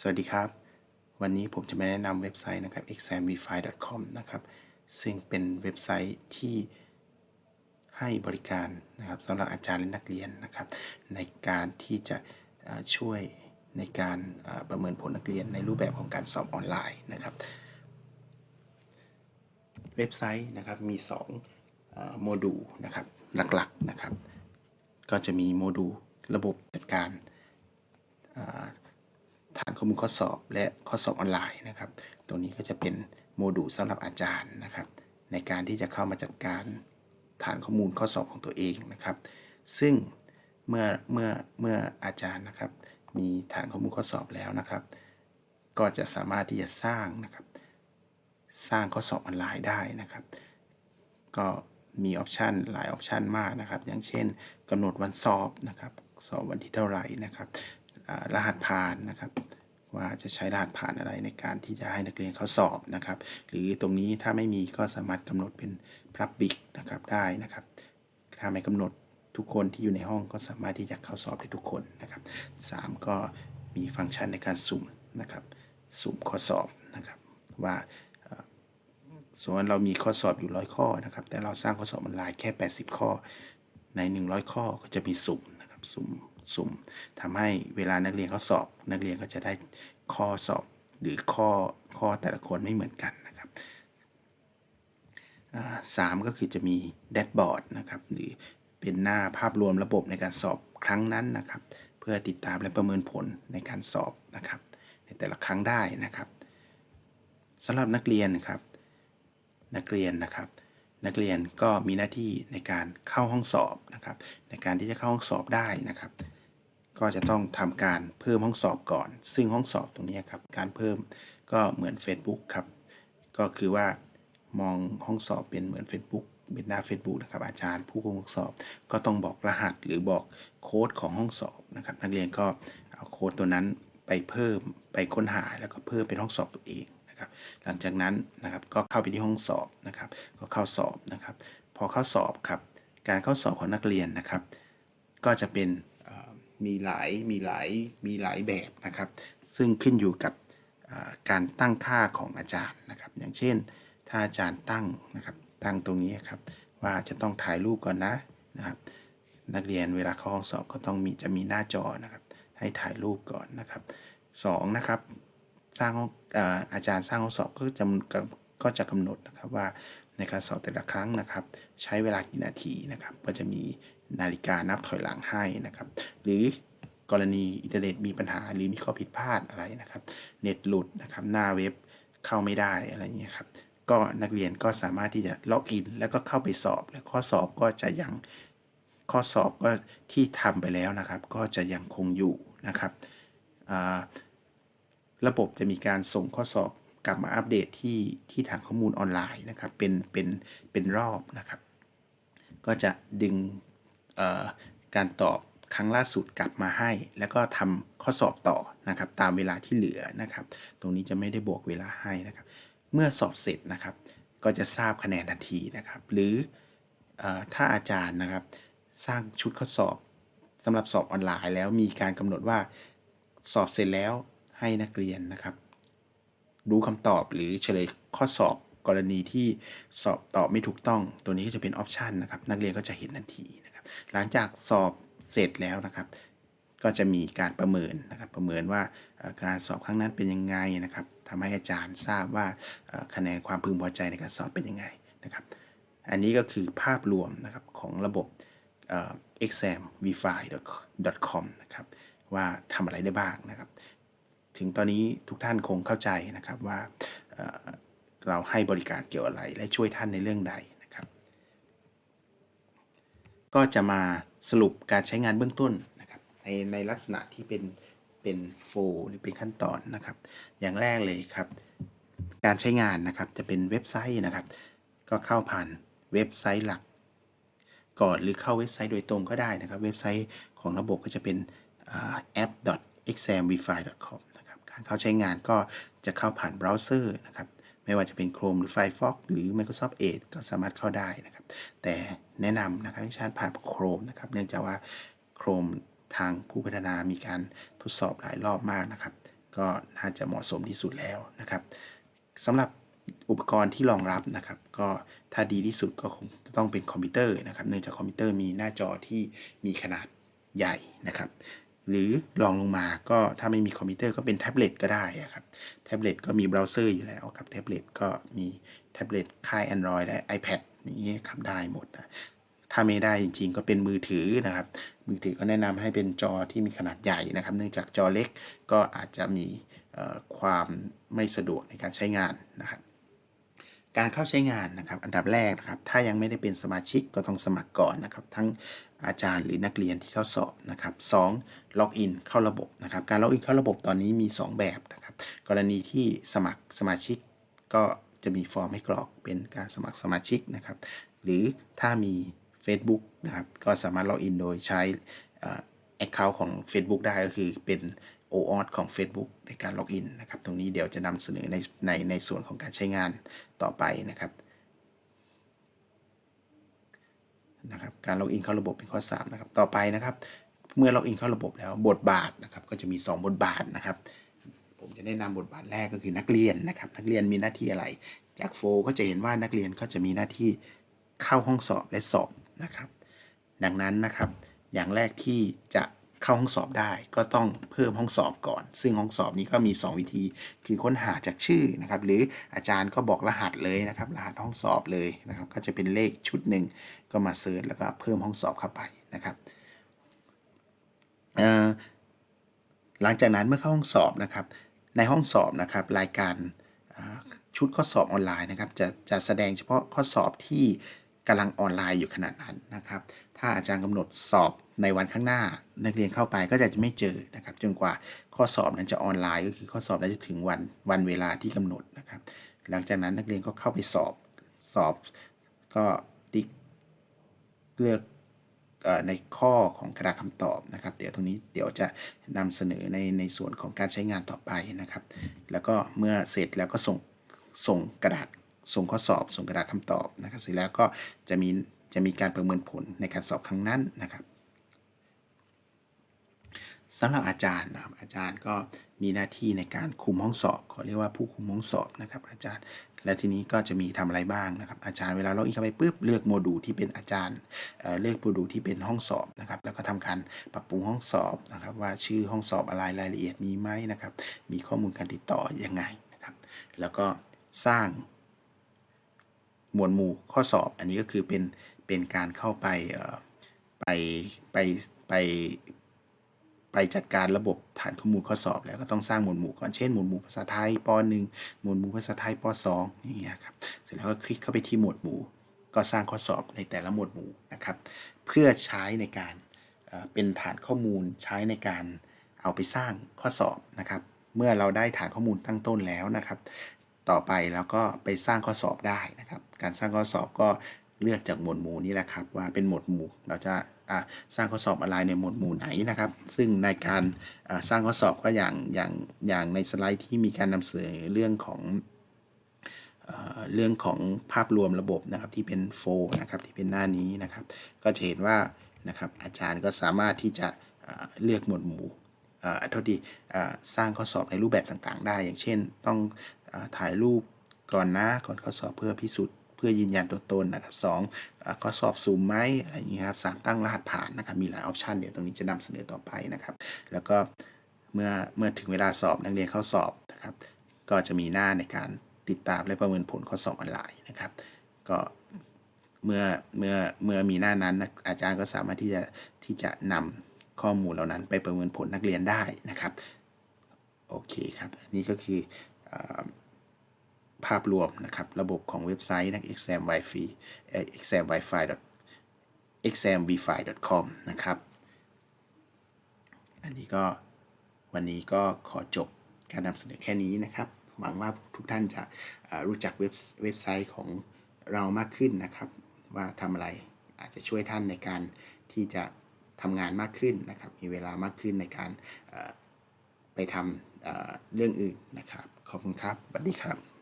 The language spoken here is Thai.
สวัสดีครับ วันนี้ผมจะมาแนะนำเว็บไซต์นะครับ examvify.com นะครับ ซึ่งเป็นเว็บไซต์ที่ให้บริการนะครับสำหรับอาจารย์และนักเรียนนะครับ ในการที่จะช่วยในการประเมินผลนักเรียนในรูปแบบของการสอบออนไลน์นะครับ เว็บไซต์นะครับมี2เอ่อโมดูลนะครับหลักๆนะครับ ก็จะมีโมดูลระบบจัดการ ฐานข้อมูลข้อสอบ และข้อสอบออนไลน์นะครับ ตรงนี้ก็จะเป็นโมดูลสำหรับอาจารย์นะครับ ในการที่จะเข้ามาจัดการฐานข้อมูลข้อสอบของตัวเองนะครับ ซึ่งเมื่อเมื่อเมื่ออาจารย์นะครับ มีฐานข้อมูลข้อสอบแล้วนะครับ ก็จะสามารถที่จะสร้างนะครับ สร้างข้อสอบออนไลน์ได้นะครับ ก็มีออปชันหลายออปชันมากนะครับ อย่างเช่นกำหนดวันสอบนะครับ สอบวันที่เท่าไหร่นะครับ รหัสผ่านนะครับ ว่าจะใช้รหัสผ่านอะไรในการที่จะให้นักเรียนเขาสอบนะครับ หรือตรงนี้ถ้าไม่มีก็สามารถกำหนดเป็น Public นะครับได้นะครับ ถ้าไม่กำหนดทุกคนที่อยู่ในห้องก็สามารถที่จะเข้าสอบได้ทุกคนนะครับสามก็มีฟังก์ชันในการสุ่มนะครับ สุ่มข้อสอบนะครับว่าส่วนเรามีข้อสอบอยู่ร้อยข้อนะครับ แต่เราสร้างข้อสอบออนไลน์แค่ 80 ข้อใน 100 ข้อก็จะมีสุ่มนะครับ สุ่ม สุ่มทำให้เวลานักเรียนเขาสอบ นักเรียนก็จะได้ข้อสอบหรือข้อข้อแต่ละคนไม่เหมือนกันนะครับสามก็คือจะมีแดชบอร์ดนะครับหรือเป็นหน้าภาพรวมระบบในการสอบครั้งนั้นนะครับ เพื่อติดตามและประเมินผลในการสอบนะครับ ในแต่ละครั้งได้นะครับสำหรับนักเรียนครับ นักเรียนนะครับ นักเรียนก็มีหน้าที่ในการเข้าห้องสอบนะครับ ในการที่จะเข้าห้องสอบได้นะครับ ก็จะต้องทำการเพิ่มห้องสอบก่อน ซึ่งห้องสอบตรงนี้ครับ การเพิ่มก็เหมือน Facebook ครับ ก็คือว่ามองห้องสอบเป็นเหมือน Facebook เป็นหน้า Facebook นะครับ อาจารย์ผู้คุมห้องสอบ ก็ต้องบอกรหัสหรือบอกโค้ดของห้องสอบนะครับ นักเรียนก็เอาโค้ดตัวนั้นไปเพิ่มไปค้นหาแล้วก็เพิ่มเป็นห้องสอบตัวเองนะครับ หลังจากนั้นนะครับก็เข้าไปที่ห้องสอบนะครับ ก็เข้าสอบนะครับ พอเข้าสอบครับ การเข้าสอบของนักเรียนนะครับ ก็จะเป็น มีหลายมีหลายมีหลายแบบนะครับ ซึ่งขึ้นอยู่กับการตั้งค่าของอาจารย์นะครับ อย่างเช่น ถ้าอาจารย์ตั้งนะครับตั้งตรงนี้ครับ ว่าจะต้องถ่ายรูปก่อนนะนะครับ นักเรียนเวลาเข้าห้องสอบก็ต้องมีจะมีหน้าจอนะครับ ให้ถ่ายรูปก่อนนะครับสองนะครับสร้างองเอ่ออาจารย์สร้างห้องสอบก็จะก็จะกำหนดนะครับว่า ในการสอบแต่ละครั้งนะครับ ใช้เวลากี่นาทีนะครับ ก็จะมีนาฬิกานับถอยหลังให้นะครับ หรือกรณีอินเทอร์เน็ตมีปัญหาหรือมีข้อผิดพลาดอะไรนะครับ เน็ตหลุดนะครับ หน้าเว็บเข้าไม่ได้อะไรอย่างเงี้ยครับก็นักเรียนก็สามารถที่จะล็อกอิน แล้วก็เข้าไปสอบ และข้อสอบก็จะยังข้อสอบก็ที่ทำไปแล้วนะครับ ก็จะยังคงอยู่นะครับระบบจะมีการส่งข้อสอบ กลับมาอัปเดตที่ที่ฐานข้อมูลออนไลน์นะครับ เป็นเป็นเป็นรอบนะครับ ก็จะดึงการตอบครั้งล่าสุดกลับมาให้ แล้วก็ทำข้อสอบต่อนะครับ ตามเวลาที่เหลือนะครับ ตรงนี้จะไม่ได้บวกเวลาให้นะครับ เมื่อสอบเสร็จนะครับ ก็จะทราบคะแนนทันทีนะครับ หรืออถ้าอาจารย์นะครับ สร้างชุดข้อสอบสำหรับสอบออนไลน์แล้วมีการกำหนดว่าสอบเสร็จแล้วให้นักเรียนนะครับ รู้คำตอบหรือเฉลยข้อสอบกรณีที่สอบตอบไม่ถูกต้อง ตัวนี้ก็จะเป็นออปชันนะครับ นักเรียนก็จะเห็นทันทีนะครับ หลังจากสอบเสร็จแล้วนะครับ ก็จะมีการประเมินนะครับ ประเมินว่าการสอบครั้งนั้นเป็นยังไงนะครับทำให้อาจารย์ทราบว่าคะแนนความพึงพอใจในการสอบเป็นยังไงนะครับ อันนี้ก็คือภาพรวมนะครับของระบบ examvify.com นะครับว่าทำอะไรได้บ้างนะครับ ถึงตอนนี้ทุกท่านคงเข้าใจนะครับว่าเราให้บริการเกี่ยวอะไรและช่วยท่านในเรื่องใดนะครับ ก็จะมาสรุปการใช้งานเบื้องต้นนะครับในในลักษณะที่เป็นเป็นโฟหรือเป็นขั้นตอนนะครับ อย่างแรกเลยครับ การใช้งานนะครับจะเป็นเว็บไซต์นะครับ ก็เข้าผ่านเว็บไซต์หลัก ก่อนหรือเข้าเว็บไซต์โดยตรงก็ได้นะครับ เว็บไซต์ของระบบก็จะเป็น app.examvify.com เข้าใช้งานก็จะเข้าผ่านเบราว์เซอร์นะครับไม่ว่าจะเป็น Chrome หรือ Firefox หรือ Microsoft Edge ก็สามารถเข้าได้นะครับ แต่แนะนำนะครับให้ใช้ผ่าน Chrome นะครับ เนื่องจากว่า Chrome ทางผู้พัฒนามีการทดสอบหลายรอบมากนะครับ ก็น่าจะเหมาะสมที่สุดแล้วนะครับสำหรับอุปกรณ์ที่รองรับนะครับ ก็ถ้าดีที่สุดก็คงจะต้องเป็นคอมพิวเตอร์นะครับ เนื่องจากคอมพิวเตอร์มีหน้าจอที่มีขนาดใหญ่นะครับ หรือรองลงมาก็ถ้าไม่มีคอมพิวเตอร์ก็เป็นแท็บเล็ตก็ได้ครับแท็บเล็ตก็มีเบราว์เซอร์อยู่แล้วครับแท็บเล็ตก็มีแท็บเล็ตค่าย Android และ iPad อย่างนี้ครับได้หมดนะถ้าไม่ได้จริงๆ ก็เป็นมือถือนะครับ มือถือก็แนะนำให้เป็นจอที่มีขนาดใหญ่นะครับ เนื่องจากจอเล็กก็อาจจะมีความไม่สะดวกในการใช้งานนะครับ การเข้าใช้งานนะครับ อันดับแรกนะครับ ถ้ายังไม่ได้เป็นสมาชิกก็ต้องสมัครก่อนนะครับ ทั้งอาจารย์หรือนักเรียนที่เข้าสอบนะครับสองล็อกอินเข้าระบบนะครับ การล็อกอินเข้าระบบตอนนี้มี 2 แบบนะครับ กรณีที่สมัครสมาชิกก็จะมีฟอร์มให้กรอกเป็นการสมัครสมาชิกนะครับ หรือถ้ามี Facebook นะครับ ก็สามารถล็อกอินโดยใช้แอคเคาท์ของ Facebook ได้ก็คือเป็น OAuth ของ Facebook ในการล็อกอินนะครับ ตรงนี้เดี๋ยวจะนำเสนอในในในส่วนของการใช้งานต่อไปนะครับนะครับ การล็อกอินเข้าระบบเป็นข้อ3นะครับ ต่อไปนะครับ เมื่อล็อกอินเข้าระบบแล้วบทบาทนะครับ ก็จะมี 2 บทบาทนะครับ ผมจะแนะนำบทบาทแรกก็คือนักเรียนนะครับ นักเรียนมีหน้าที่อะไร จากโฟก็จะเห็นว่านักเรียนก็จะมีหน้าที่เข้าห้องสอบและสอบนะครับ ดังนั้นนะครับ อย่างแรกที่จะ เข้าห้องสอบได้ ก็ต้องเพิ่มห้องสอบก่อน ซึ่งห้องสอบนี้ก็มี 2 วิธี คือค้นหาจากชื่อนะครับ หรืออาจารย์ก็บอกรหัสเลยนะครับ รหัสห้องสอบเลยนะครับ ก็จะเป็นเลขชุดหนึ่งก็มาเซิร์ชแล้วก็เพิ่มห้องสอบเข้าไปนะครับหลังจากนั้นเมื่อเข้าห้องสอบนะครับ ในห้องสอบนะครับรายการชุดข้อสอบออนไลน์นะครับ จะจะแสดงเฉพาะข้อสอบที่กำลังออนไลน์อยู่ขนาดนั้นนะครับ ถ้าอาจารย์กำหนดสอบในวันข้างหน้า นักเรียนเข้าไปก็จะไม่เจอนะครับ จนกว่าข้อสอบนั้นจะออนไลน์ ก็คือข้อสอบนั้นจะถึงวันวันเวลาที่กำหนดนะครับ หลังจากนั้นนักเรียนก็เข้าไปสอบสอบก็ติ๊กเลือกในข้อของกระดาษคำตอบนะครับ เดี๋ยวตรงนี้เดี๋ยวจะนำเสนอในในส่วนของการใช้งานต่อไปนะครับ แล้วก็เมื่อเสร็จแล้วก็ส่งส่งกระดาษส่งข้อสอบ ส่งกระดาษคำตอบนะครับ เสร็จแล้วก็จะมี จะมีการประเมินผลในการสอบครั้งนั้นนะครับสำหรับอาจารย์นะครับอาจารย์ก็มีหน้าที่ในการคุมห้องสอบเขาเรียกว่าผู้คุมห้องสอบนะครับ อาจารย์ และทีนี้ก็จะมีทำอะไรบ้างนะครับ อาจารย์เวลาล็อกอินเข้าไปปุ๊บเลือกโมดูลที่เป็นอาจารย์เเลือกโมดูลที่เป็นห้องสอบนะครับ แล้วก็ทำการปรับปรุงห้องสอบนะครับ ว่าชื่อห้องสอบอะไรรายละเอียดมีไหมนะครับ มีข้อมูลการติดต่อยังไงนะครับ แล้วก็สร้างหมวดหมู่ข้อสอบอันนี้ก็คือเป็น เป็นการเข้าไปไปไปไปไปจัดการระบบฐานข้อมูลข้อสอบแล้วก็ต้องสร้างหมวดหมู่ก่อนเช่นหมวดหมู่ภาษาไทยป .1 หมวดหมู่ภาษาไทยป .2 อย่างเงี้ยครับเสร็จแล้วก็คลิกเข้าไปที่หมวดหมู่ ก็สร้างข้อสอบในแต่ละหมวดหมู่นะครับเพื่อใช้ในการเอ่อเป็นฐานข้อมูลใช้ในการเอาไปสร้างข้อสอบนะครับ เมื่อเราได้ฐานข้อมูลตั้งต้นแล้วนะครับ ต่อไปแล้วก็ไปสร้างข้อสอบได้นะครับ การสร้างข้อสอบก็ เลือกจากหมวดหมู่นี้แหละครับ ว่าเป็นหมวดหมู่เราจะสร้างข้อสอบอะไรในหมวดหมู่ไหนนะครับ ซึ่งในการสร้างข้อสอบก็อย่างอย่างอย่างในสไลด์ที่มีการนำเสนอเรื่องของเรื่องของภาพรวมระบบนะครับที่เป็นโฟนะครับที่เป็นหน้านี้นะครับ ก็จะเห็นว่านะครับอาจารย์ก็สามารถที่จะเลือกหมวดหมู่เอ่อโทษดีสร้างข้อสอบในรูปแบบต่างๆ ได้ อย่างเช่น ต้องอถ่ายรูปก่อนนะก่อนข้อสอบเพื่อพิสูจน์ เพื่อยืนยันตัวตนนะครับสองเอ่อข้อสอบซูมไหมอะไรอย่างเงี้ยครับสามตั้งรหัสผ่านนะครับมีหลายออปชันเดี๋ยวตรงนี้จะนำเสนอต่อไปนะครับ แล้วก็เมื่อเมื่อถึงเวลาสอบนักเรียนเข้าสอบนะครับ ก็จะมีหน้าในการติดตามและประเมินผลข้อสอบออนไลน์นะครับ ก็เมื่อเมื่อเมื่อมีหน้านั้นนะอาจารย์ก็สามารถที่จะที่จะนำข้อมูลเหล่านั้นไปประเมินผลนักเรียนได้นะครับ โอเคครับนนี้ก็คืออ ภาพรวมนะครับ ระบบของเว็บไซต์นะ exam wifi exam wifi examwifi.com นะครับ อันนี้ก็วันนี้ก็ขอจบการนำเสนอแค่นี้นะครับ หวังว่าทุกท่านจะรู้จักเว็บเว็บไซต์ของเรามากขึ้นนะครับ ว่าทำอะไรอาจจะช่วยท่านในการที่จะทำงานมากขึ้นนะครับ มีเวลามากขึ้นในการไปทำเรื่องอื่นนะครับ ขอบคุณครับสวัสดีครับ